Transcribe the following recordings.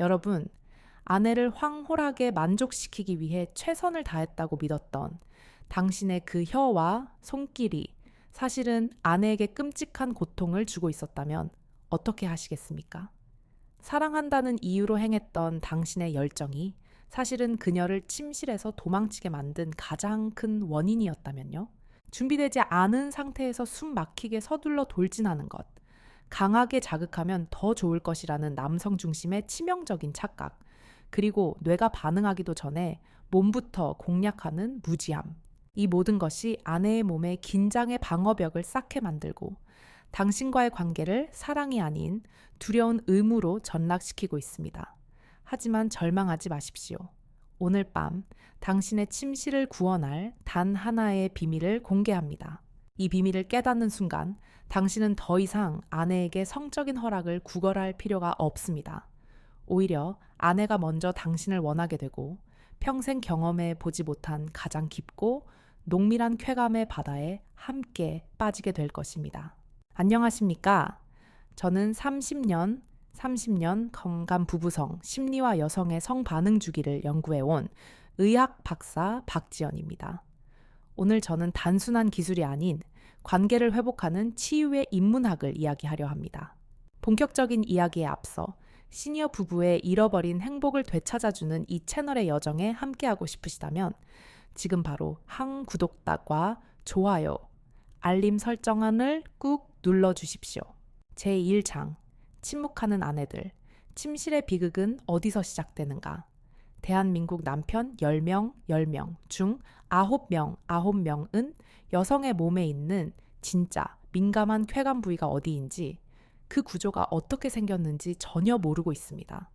여러분, 아내를 황홀하게 만족시키기 위해 최선을 다했다고 믿었던 당신의 그 혀와 손길이 사실은 아내에게 끔찍한 고통을 주고 있었다면 어떻게 하시겠습니까? 사랑한다는 이유로 행했던 당신의 열정이 사실은 그녀를 침실에서 도망치게 만든 가장 큰 원인이었다면요? 준비되지 않은 상태에서 숨 막히게 서둘러 돌진하는 것, 강하게 자극하면 더 좋을 것이라는 남성 중심의 치명적인 착각, 그리고 뇌가 반응하기도 전에 몸부터 공략하는 무지함. 이 모든 것이 아내의 몸에 긴장의 방어벽을 쌓게 만들고 당신과의 관계를 사랑이 아닌 두려운 의무로 전락시키고 있습니다. 하지만 절망하지 마십시오. 오늘 밤 당신의 침실을 구원할 단 하나의 비밀을 공개합니다. 이 비밀을 깨닫는 순간 당신은 더 이상 아내에게 성적인 허락을 구걸할 필요가 없습니다. 오히려 아내가 먼저 당신을 원하게 되고 평생 경험해 보지 못한 가장 깊고 농밀한 쾌감의 바다에 함께 빠지게 될 것입니다. 안녕하십니까? 저는 30년, 30년 건강 부부성 심리와 여성의 성 반응 주기를 연구해 온 의학 박사 박지연입니다. 오늘 저는 단순한 기술이 아닌 관계를 회복하는 치유의 인문학을 이야기하려 합니다. 본격적인 이야기에 앞서 시니어 부부의 잃어버린 행복을 되찾아주는 이 채널의 여정에 함께하고 싶으시다면 지금 바로 항 구독과 좋아요, 알림 설정안을 꾹 눌러주십시오. 제1장 침묵하는 아내들 침실의 비극은 어디서 시작되는가? 대한민국 남편 10명, 10명 중 9명, 9명은 여성의 몸에 있는 진짜 민감한 쾌감 부위가 어디인지 그 구조가 어떻게 생겼는지 전혀 모르고 있습니다.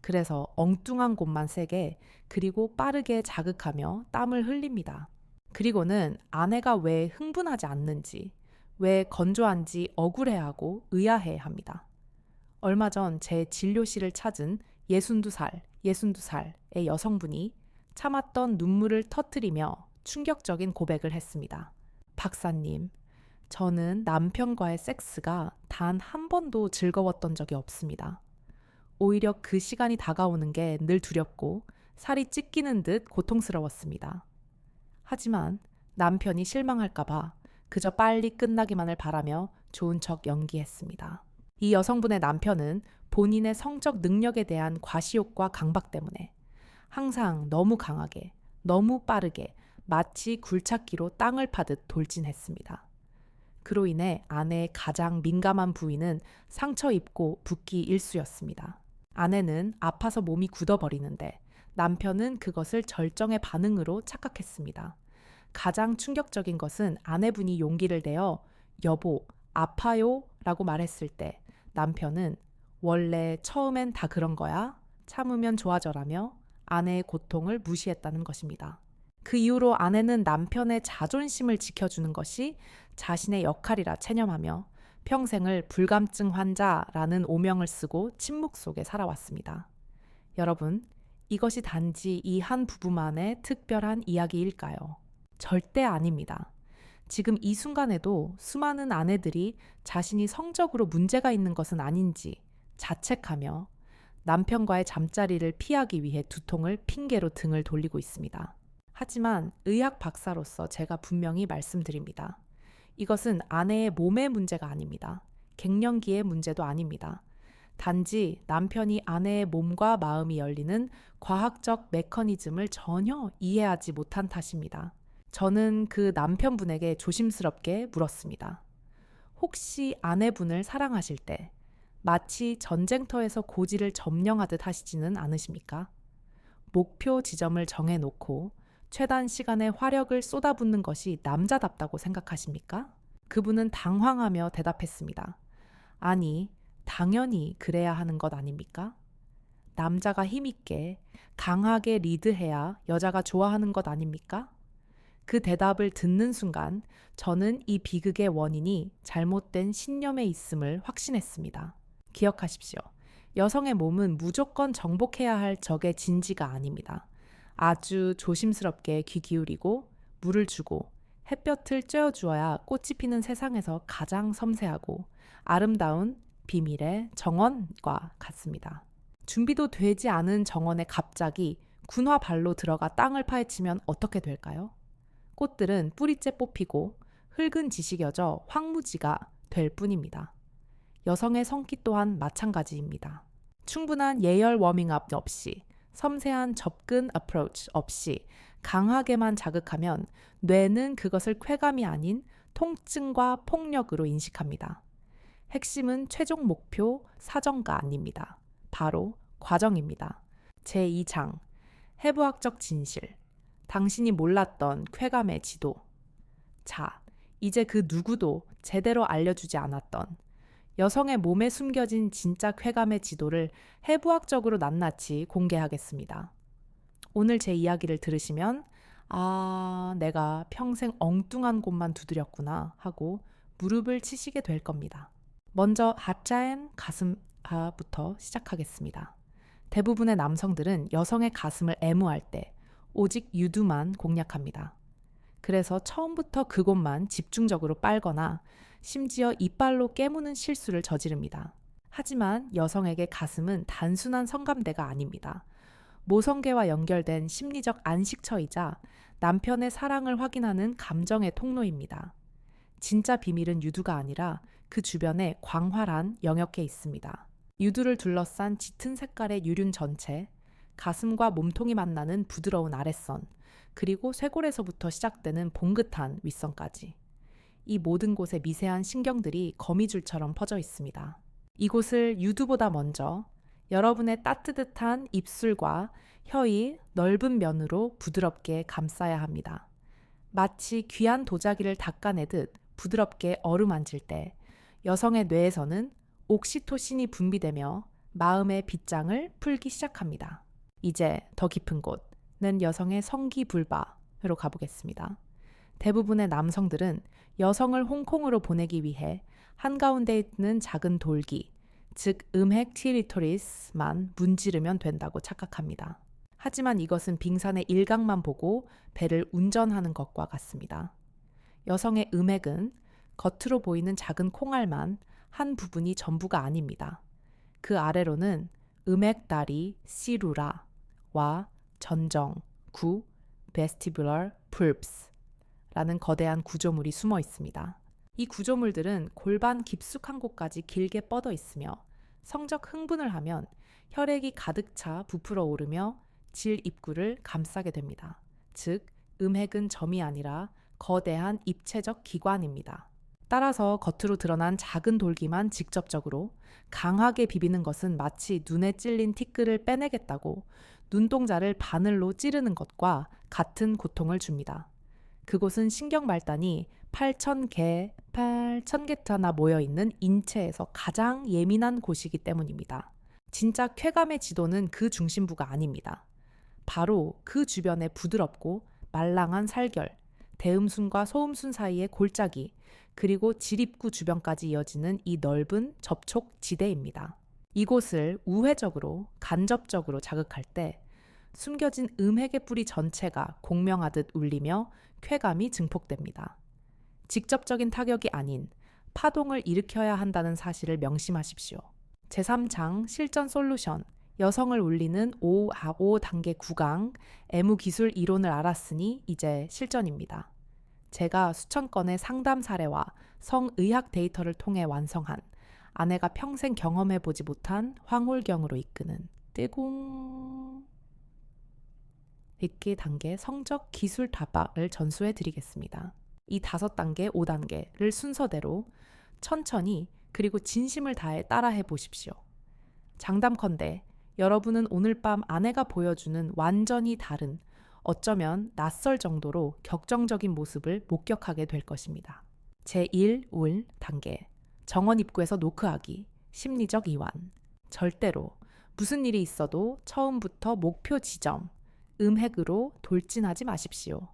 그래서 엉뚱한 곳만 세게 그리고 빠르게 자극하며 땀을 흘립니다. 그리고는 아내가 왜 흥분하지 않는지, 왜 건조한지 억울해하고 의아해 합니다. 얼마 전 제 진료실을 찾은 62살, 62살의 여성분이 참았던 눈물을 터뜨리며 충격적인 고백을 했습니다. 박사님, 저는 남편과의 섹스가 단 한 번도 즐거웠던 적이 없습니다. 오히려 그 시간이 다가오는 게 늘 두렵고 살이 찢기는 듯 고통스러웠습니다. 하지만 남편이 실망할까봐 그저 빨리 끝나기만을 바라며 좋은 척 연기했습니다. 이 여성분의 남편은 본인의 성적 능력에 대한 과시욕과 강박 때문에 항상 너무 강하게, 너무 빠르게 마치 굴착기로 땅을 파듯 돌진했습니다. 그로 인해 아내의 가장 민감한 부위는 상처 입고 붓기 일수였습니다. 아내는 아파서 몸이 굳어버리는데 남편은 그것을 절정의 반응으로 착각했습니다. 가장 충격적인 것은 아내분이 용기를 내어 여보, 아파요? 라고 말했을 때 남편은 원래 처음엔 다 그런 거야? 참으면 좋아져라며 아내의 고통을 무시했다는 것입니다. 그 이후로 아내는 남편의 자존심을 지켜주는 것이 자신의 역할이라 체념하며 평생을 불감증 환자라는 오명을 쓰고 침묵 속에 살아왔습니다. 여러분, 이것이 단지 이 한 부부만의 특별한 이야기일까요? 절대 아닙니다. 지금 이 순간에도 수많은 아내들이 자신이 성적으로 문제가 있는 것은 아닌지 자책하며 남편과의 잠자리를 피하기 위해 두통을 핑계로 등을 돌리고 있습니다. 하지만 의학 박사로서 제가 분명히 말씀드립니다. 이것은 아내의 몸의 문제가 아닙니다. 갱년기의 문제도 아닙니다. 단지 남편이 아내의 몸과 마음이 열리는 과학적 메커니즘을 전혀 이해하지 못한 탓입니다. 저는 그 남편분에게 조심스럽게 물었습니다. 혹시 아내분을 사랑하실 때 마치 전쟁터에서 고지를 점령하듯 하시지는 않으십니까? 목표 지점을 정해놓고 최단 시간에 화력을 쏟아붓는 것이 남자답다고 생각하십니까? 그분은 당황하며 대답했습니다. 아니, 당연히 그래야 하는 것 아닙니까? 남자가 힘있게 강하게 리드해야 여자가 좋아하는 것 아닙니까? 그 대답을 듣는 순간 저는 이 비극의 원인이 잘못된 신념에 있음을 확신했습니다. 기억하십시오. 여성의 몸은 무조건 정복해야 할 적의 진지가 아닙니다. 아주 조심스럽게 귀 기울이고 물을 주고 햇볕을 쬐어주어야 꽃이 피는 세상에서 가장 섬세하고 아름다운 비밀의 정원과 같습니다. 준비도 되지 않은 정원에 갑자기 군화 발로 들어가 땅을 파헤치면 어떻게 될까요? 꽃들은 뿌리째 뽑히고 흙은 지식여져 황무지가 될 뿐입니다. 여성의 성기 또한 마찬가지입니다. 충분한 예열 워밍업 없이 섬세한 접근 어프로치 없이 강하게만 자극하면 뇌는 그것을 쾌감이 아닌 통증과 폭력으로 인식합니다. 핵심은 최종 목표 사정가 아닙니다. 바로 과정입니다. 제2장 해부학적 진실 당신이 몰랐던 쾌감의 지도 자, 이제 그 누구도 제대로 알려주지 않았던 여성의 몸에 숨겨진 진짜 쾌감의 지도를 해부학적으로 낱낱이 공개하겠습니다. 오늘 제 이야기를 들으시면 아, 내가 평생 엉뚱한 곳만 두드렸구나 하고 무릎을 치시게 될 겁니다. 먼저 하자엔 가슴하부터 시작하겠습니다. 대부분의 남성들은 여성의 가슴을 애무할 때 오직 유두만 공략합니다. 그래서 처음부터 그곳만 집중적으로 빨거나 심지어 이빨로 깨무는 실수를 저지릅니다. 하지만 여성에게 가슴은 단순한 성감대가 아닙니다. 모성계와 연결된 심리적 안식처이자 남편의 사랑을 확인하는 감정의 통로입니다. 진짜 비밀은 유두가 아니라 그 주변에 광활한 영역에 있습니다. 유두를 둘러싼 짙은 색깔의 유륜 전체, 가슴과 몸통이 만나는 부드러운 아랫선, 그리고 쇄골에서부터 시작되는 봉긋한 윗선까지. 이 모든 곳에 미세한 신경들이 거미줄처럼 퍼져 있습니다. 이곳을 유두보다 먼저 여러분의 따뜻한 입술과 혀의 넓은 면으로 부드럽게 감싸야 합니다. 마치 귀한 도자기를 닦아내듯 부드럽게 어루만질 때 여성의 뇌에서는 옥시토신이 분비되며 마음의 빗장을 풀기 시작합니다. 이제 더 깊은 곳은 여성의 성기불바로 가보겠습니다. 대부분의 남성들은 여성을 홍콩으로 보내기 위해 한가운데 있는 작은 돌기, 즉 음핵 티리토리스만 문지르면 된다고 착각합니다. 하지만 이것은 빙산의 일각만 보고 배를 운전하는 것과 같습니다. 여성의 음핵은 겉으로 보이는 작은 콩알만 한 부분이 전부가 아닙니다. 그 아래로는 음액다리 시루라 와 전정, 구, vestibular pulps 라는 거대한 구조물이 숨어 있습니다. 이 구조물들은 골반 깊숙한 곳까지 길게 뻗어 있으며 성적 흥분을 하면 혈액이 가득 차 부풀어 오르며 질 입구를 감싸게 됩니다. 즉, 음핵은 점이 아니라 거대한 입체적 기관입니다. 따라서 겉으로 드러난 작은 돌기만 직접적으로 강하게 비비는 것은 마치 눈에 찔린 티끌을 빼내겠다고 눈동자를 바늘로 찌르는 것과 같은 고통을 줍니다. 그곳은 신경 말단이 8,000개, 8,000개타나 모여 있는 인체에서 가장 예민한 곳이기 때문입니다. 진짜 쾌감의 지도는 그 중심부가 아닙니다. 바로 그 주변의 부드럽고 말랑한 살결, 대음순과 소음순 사이의 골짜기, 그리고 지립구 주변까지 이어지는 이 넓은 접촉 지대입니다. 이곳을 우회적으로 간접적으로 자극할 때 숨겨진 음핵의 뿌리 전체가 공명하듯 울리며 쾌감이 증폭됩니다. 직접적인 타격이 아닌 파동을 일으켜야 한다는 사실을 명심하십시오. 제3장 실전 솔루션 여성을 울리는 5, 5 단계 구강 애무 기술 이론을 알았으니 이제 실전입니다. 제가 수천 건의 상담 사례와 성의학 데이터를 통해 완성한 아내가 평생 경험해 보지 못한 황홀경으로 이끄는 떼공 읽기 단계 성적 기술 다박을 전수해 드리겠습니다. 이 다섯 단계, 5단계를 순서대로 천천히 그리고 진심을 다해 따라해 보십시오. 장담컨대 여러분은 오늘 밤 아내가 보여주는 완전히 다른 어쩌면 낯설 정도로 격정적인 모습을 목격하게 될 것입니다. 제1 울 단계 정원 입구에서 노크하기 심리적 이완 절대로 무슨 일이 있어도 처음부터 목표 지점 음핵으로 돌진하지 마십시오.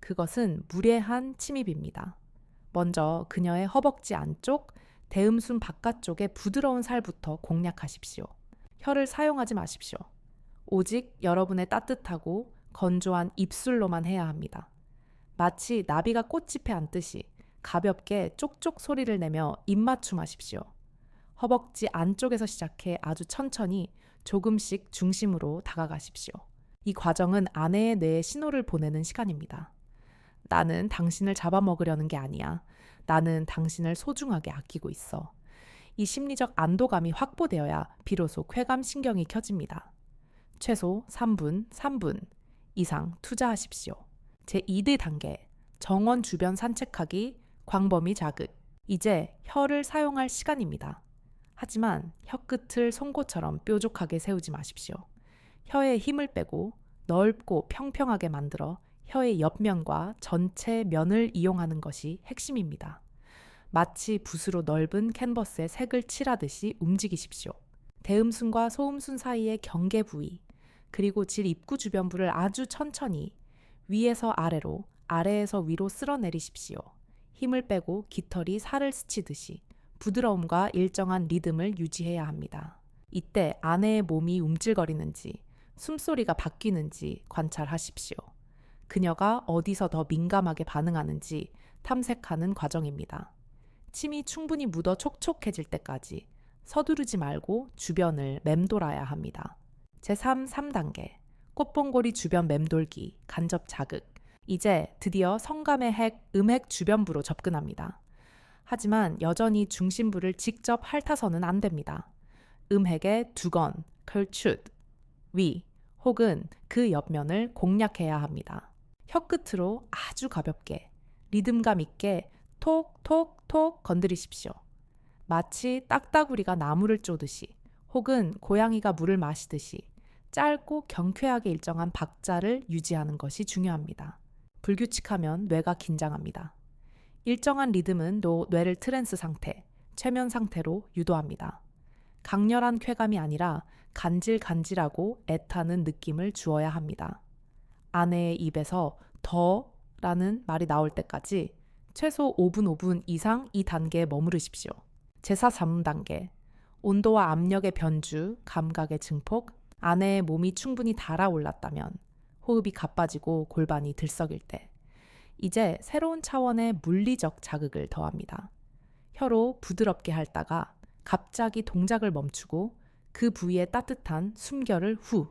그것은 무례한 침입입니다. 먼저 그녀의 허벅지 안쪽 대음순 바깥쪽의 부드러운 살부터 공략하십시오. 혀를 사용하지 마십시오. 오직 여러분의 따뜻하고 건조한 입술로만 해야 합니다. 마치 나비가 꽃집에 앉듯이 가볍게 쪽쪽 소리를 내며 입맞춤하십시오. 허벅지 안쪽에서 시작해 아주 천천히 조금씩 중심으로 다가가십시오. 이 과정은 아내의 뇌에 신호를 보내는 시간입니다. 나는 당신을 잡아먹으려는 게 아니야. 나는 당신을 소중하게 아끼고 있어. 이 심리적 안도감이 확보되어야 비로소 쾌감 신경이 켜집니다. 최소 3분, 3분 이상 투자하십시오. 제2대 단계 정원 주변 산책하기 광범위 자극 이제 혀를 사용할 시간입니다. 하지만 혀끝을 송곳처럼 뾰족하게 세우지 마십시오. 혀에 힘을 빼고 넓고 평평하게 만들어 혀의 옆면과 전체 면을 이용하는 것이 핵심입니다. 마치 붓으로 넓은 캔버스에 색을 칠하듯이 움직이십시오. 대음순과 소음순 사이의 경계 부위, 그리고 질 입구 주변부를 아주 천천히 위에서 아래로, 아래에서 위로 쓸어 내리십시오. 힘을 빼고 깃털이 살을 스치듯이 부드러움과 일정한 리듬을 유지해야 합니다. 이때 아내의 몸이 움찔거리는지, 숨소리가 바뀌는지 관찰하십시오. 그녀가 어디서 더 민감하게 반응하는지 탐색하는 과정입니다. 침이 충분히 묻어 촉촉해질 때까지 서두르지 말고 주변을 맴돌아야 합니다. 제3, 3단계. 꽃봉고리 주변 맴돌기, 간접 자극. 이제 드디어 성감의 핵, 음핵 주변부로 접근합니다. 하지만 여전히 중심부를 직접 핥아서는 안 됩니다. 음핵의 두건, 컬추드, 위, 혹은 그 옆면을 공략해야 합니다. 혀끝으로 아주 가볍게, 리듬감 있게 톡톡톡 건드리십시오. 마치 딱따구리가 나무를 쪼듯이 혹은 고양이가 물을 마시듯이 짧고 경쾌하게 일정한 박자를 유지하는 것이 중요합니다. 불규칙하면 뇌가 긴장합니다. 일정한 리듬은 또 뇌를 트랜스 상태, 최면 상태로 유도합니다. 강렬한 쾌감이 아니라 간질간질하고 애타는 느낌을 주어야 합니다. 아내의 입에서 더 라는 말이 나올 때까지 최소 5분 5분 이상 이 단계에 머무르십시오. 제사 3단계. 온도와 압력의 변주, 감각의 증폭, 아내의 몸이 충분히 달아올랐다면, 호흡이 가빠지고 골반이 들썩일 때, 이제 새로운 차원의 물리적 자극을 더합니다. 혀로 부드럽게 핥다가 갑자기 동작을 멈추고 그 부위에 따뜻한 숨결을 후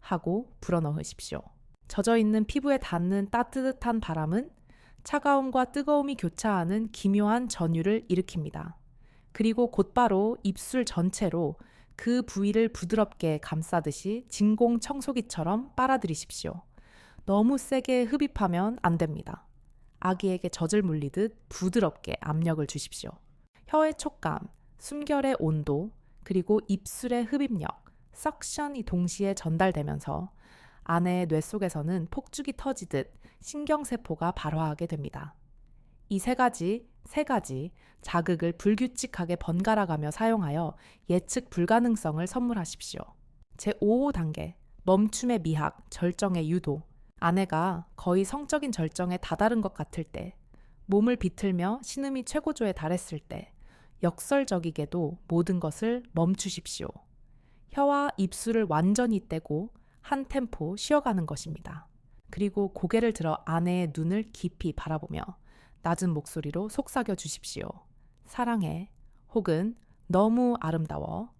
하고 불어넣으십시오. 젖어 있는 피부에 닿는 따뜻한 바람은 차가움과 뜨거움이 교차하는 기묘한 전율을 일으킵니다. 그리고 곧바로 입술 전체로 그 부위를 부드럽게 감싸듯이 진공 청소기처럼 빨아들이십시오. 너무 세게 흡입하면 안 됩니다. 아기에게 젖을 물리듯 부드럽게 압력을 주십시오. 혀의 촉감, 숨결의 온도, 그리고 입술의 흡입력, 석션이 동시에 전달되면서 아내의 뇌 속에서는 폭죽이 터지듯 신경세포가 발화하게 됩니다. 이 세 가지, 세 가지 자극을 불규칙하게 번갈아가며 사용하여 예측 불가능성을 선물하십시오. 제5호 단계, 멈춤의 미학, 절정의 유도. 아내가 거의 성적인 절정에 다다른 것 같을 때, 몸을 비틀며 신음이 최고조에 달했을 때, 역설적이게도 모든 것을 멈추십시오. 혀와 입술을 완전히 떼고 한 템포 쉬어가는 것입니다. 그리고 고개를 들어 아내의 눈을 깊이 바라보며 낮은 목소리로 속삭여 주십시오. 사랑해. 혹은 너무 아름다워.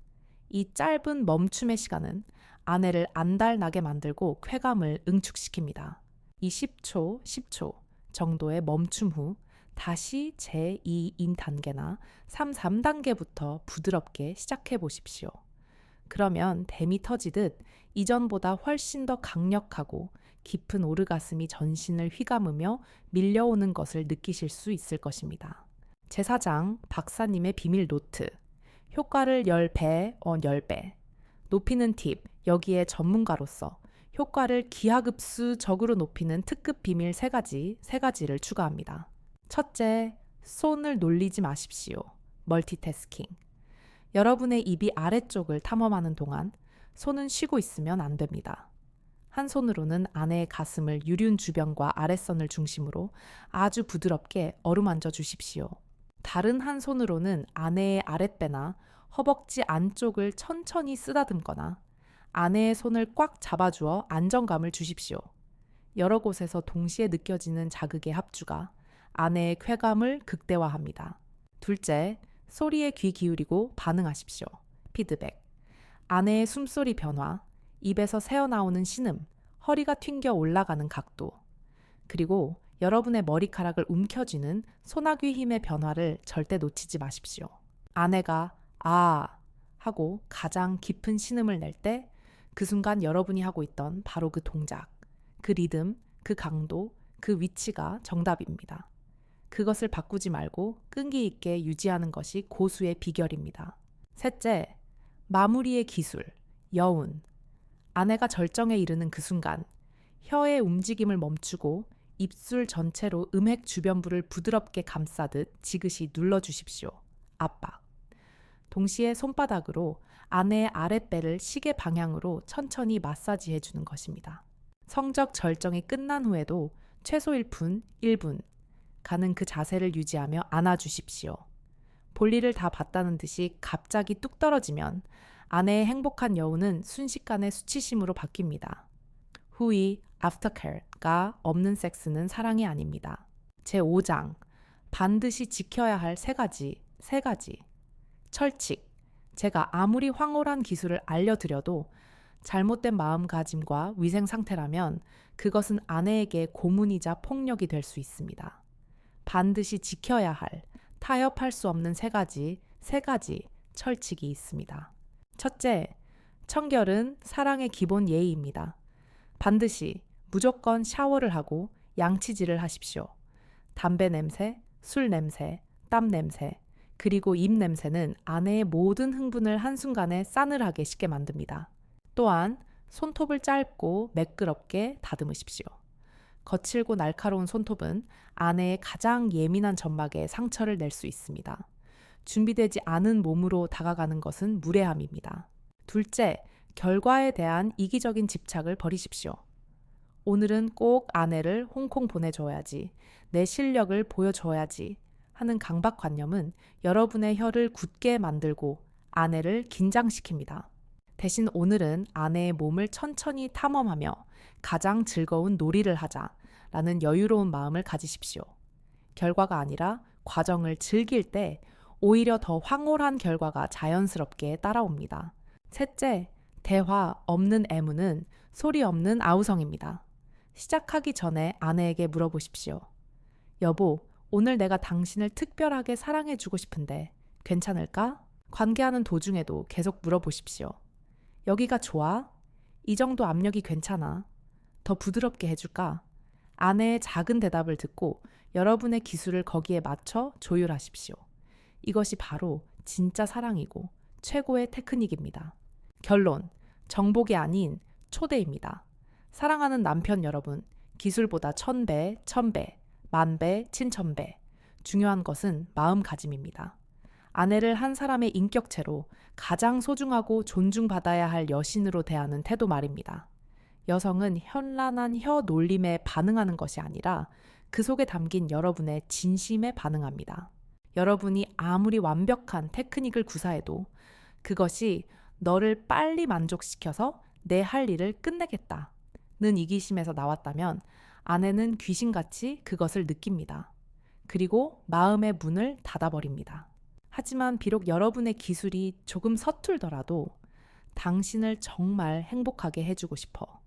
이 짧은 멈춤의 시간은 아내를 안달나게 만들고 쾌감을 응축시킵니다. 이 10초, 10초 정도의 멈춤 후 다시 제2인 단계나 3, 3단계부터 부드럽게 시작해 보십시오. 그러면 댐이 터지듯 이전보다 훨씬 더 강력하고 깊은 오르가슴이 전신을 휘감으며 밀려오는 것을 느끼실 수 있을 것입니다. 제사장 박사님의 비밀 노트. 효과를 10배, 어, 10배. 높이는 팁. 여기에 전문가로서 효과를 기하급수적으로 높이는 특급 비밀 3가지, 3가지를 추가합니다. 첫째, 손을 놀리지 마십시오. 멀티태스킹. 여러분의 입이 아래쪽을 탐험하는 동안 손은 쉬고 있으면 안 됩니다. 한 손으로는 아내의 가슴을 유륜 주변과 아랫선을 중심으로 아주 부드럽게 어루만져 주십시오. 다른 한 손으로는 아내의 아랫배나 허벅지 안쪽을 천천히 쓰다듬거나 아내의 손을 꽉 잡아주어 안정감을 주십시오. 여러 곳에서 동시에 느껴지는 자극의 합주가 아내의 쾌감을 극대화합니다. 둘째, 소리에 귀 기울이고 반응하십시오. 피드백. 아내의 숨소리 변화, 입에서 새어나오는 신음, 허리가 튕겨 올라가는 각도, 그리고 여러분의 머리카락을 움켜쥐는 소나귀 힘의 변화를 절대 놓치지 마십시오. 아내가 아 하고 가장 깊은 신음을 낼 때 그 순간 여러분이 하고 있던 바로 그 동작, 그 리듬, 그 강도, 그 위치가 정답입니다. 그것을 바꾸지 말고 끈기 있게 유지하는 것이 고수의 비결입니다. 셋째, 마무리의 기술, 여운. 아내가 절정에 이르는 그 순간, 혀의 움직임을 멈추고 입술 전체로 음핵 주변부를 부드럽게 감싸듯 지그시 눌러주십시오. 압박. 동시에 손바닥으로 아내의 아랫배를 시계 방향으로 천천히 마사지해 주는 것입니다. 성적 절정이 끝난 후에도 최소 1분, 1분 가는 그 자세를 유지하며 안아주십시오. 볼일을 다 봤다는 듯이 갑자기 뚝 떨어지면 아내의 행복한 여운은 순식간에 수치심으로 바뀝니다. 후이, aftercare가 없는 섹스는 사랑이 아닙니다. 제 5장 반드시 지켜야 할 세 가지, 세 가지. 철칙. 제가 아무리 황홀한 기술을 알려드려도 잘못된 마음가짐과 위생 상태라면 그것은 아내에게 고문이자 폭력이 될 수 있습니다. 반드시 지켜야 할, 타협할 수 없는 세 가지, 세 가지 철칙이 있습니다. 첫째, 청결은 사랑의 기본 예의입니다. 반드시 무조건 샤워를 하고 양치질을 하십시오. 담배 냄새, 술 냄새, 땀 냄새, 그리고 입 냄새는 아내의 모든 흥분을 한순간에 싸늘하게 식게 만듭니다. 또한 손톱을 짧고 매끄럽게 다듬으십시오. 거칠고 날카로운 손톱은 아내의 가장 예민한 점막에 상처를 낼 수 있습니다. 준비되지 않은 몸으로 다가가는 것은 무례함입니다. 둘째, 결과에 대한 이기적인 집착을 버리십시오. 오늘은 꼭 아내를 홍콩 보내줘야지, 내 실력을 보여줘야지 하는 강박관념은 여러분의 혀를 굳게 만들고 아내를 긴장시킵니다. 대신 오늘은 아내의 몸을 천천히 탐험하며 가장 즐거운 놀이를 하자 라는 여유로운 마음을 가지십시오. 결과가 아니라 과정을 즐길 때 오히려 더 황홀한 결과가 자연스럽게 따라옵니다. 셋째, 대화 없는 애무는 소리 없는 아우성입니다. 시작하기 전에 아내에게 물어보십시오. 여보, 오늘 내가 당신을 특별하게 사랑해주고 싶은데 괜찮을까? 관계하는 도중에도 계속 물어보십시오. 여기가 좋아? 이 정도 압력이 괜찮아? 더 부드럽게 해줄까? 아내의 작은 대답을 듣고 여러분의 기술을 거기에 맞춰 조율하십시오. 이것이 바로 진짜 사랑이고 최고의 테크닉입니다. 결론. 정복이 아닌 초대입니다. 사랑하는 남편 여러분, 기술보다 천배, 천배, 만배, 친천배. 중요한 것은 마음가짐입니다. 아내를 한 사람의 인격체로 가장 소중하고 존중받아야 할 여신으로 대하는 태도 말입니다. 여성은 현란한 혀 놀림에 반응하는 것이 아니라 그 속에 담긴 여러분의 진심에 반응합니다. 여러분이 아무리 완벽한 테크닉을 구사해도 그것이 너를 빨리 만족시켜서 내 할 일을 끝내겠다는 이기심에서 나왔다면 아내는 귀신같이 그것을 느낍니다. 그리고 마음의 문을 닫아버립니다. 하지만 비록 여러분의 기술이 조금 서툴더라도 당신을 정말 행복하게 해주고 싶어.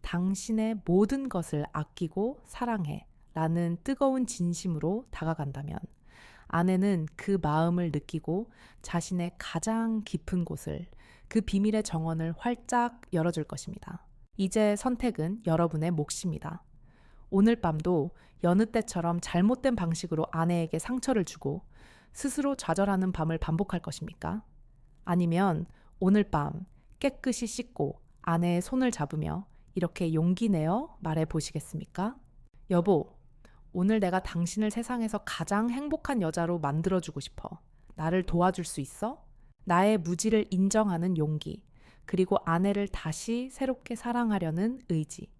당신의 모든 것을 아끼고 사랑해. 라는 뜨거운 진심으로 다가간다면 아내는 그 마음을 느끼고 자신의 가장 깊은 곳을 그 비밀의 정원을 활짝 열어줄 것입니다. 이제 선택은 여러분의 몫입니다. 오늘 밤도 여느 때처럼 잘못된 방식으로 아내에게 상처를 주고 스스로 좌절하는 밤을 반복할 것입니까? 아니면 오늘 밤 깨끗이 씻고 아내의 손을 잡으며 이렇게 용기 내어 말해 보시겠습니까? 여보, 오늘 내가 당신을 세상에서 가장 행복한 여자로 만들어주고 싶어. 나를 도와줄 수 있어? 나의 무지를 인정하는 용기, 그리고 아내를 다시 새롭게 사랑하려는 의지.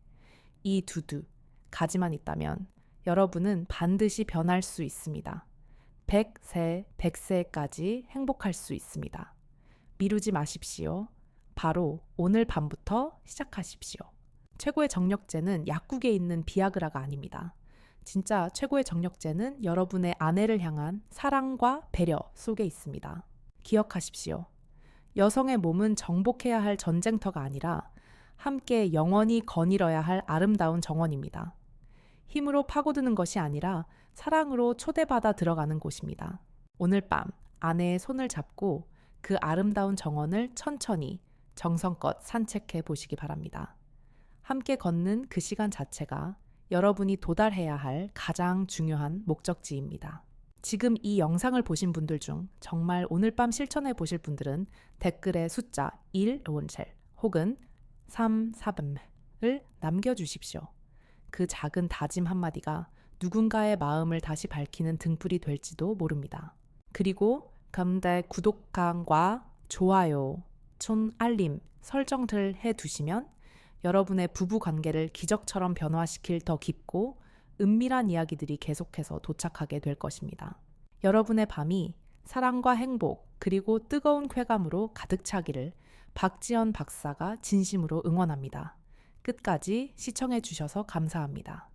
이 두두, 가지만 있다면 여러분은 반드시 변할 수 있습니다. 100세, 100세까지 행복할 수 있습니다. 미루지 마십시오. 바로 오늘 밤부터 시작하십시오. 최고의 정력제는 약국에 있는 비아그라가 아닙니다. 진짜 최고의 정력제는 여러분의 아내를 향한 사랑과 배려 속에 있습니다. 기억하십시오. 여성의 몸은 정복해야 할 전쟁터가 아니라 함께 영원히 거닐어야 할 아름다운 정원입니다. 힘으로 파고드는 것이 아니라 사랑으로 초대받아 들어가는 곳입니다. 오늘 밤 아내의 손을 잡고 그 아름다운 정원을 천천히 정성껏 산책해 보시기 바랍니다. 함께 걷는 그 시간 자체가 여러분이 도달해야 할 가장 중요한 목적지입니다. 지금 이 영상을 보신 분들 중 정말 오늘 밤 실천해 보실 분들은 댓글에 숫자 1 원첼 혹은 3 4을 남겨 주십시오. 그 작은 다짐 한마디가 누군가의 마음을 다시 밝히는 등불이 될지도 모릅니다. 그리고 감대 구독과 좋아요, 촌 알림 설정들 해 두시면 여러분의 부부 관계를 기적처럼 변화시킬 더 깊고 은밀한 이야기들이 계속해서 도착하게 될 것입니다. 여러분의 밤이 사랑과 행복 그리고 뜨거운 쾌감으로 가득 차기를 박지연 박사가 진심으로 응원합니다. 끝까지 시청해 주셔서 감사합니다.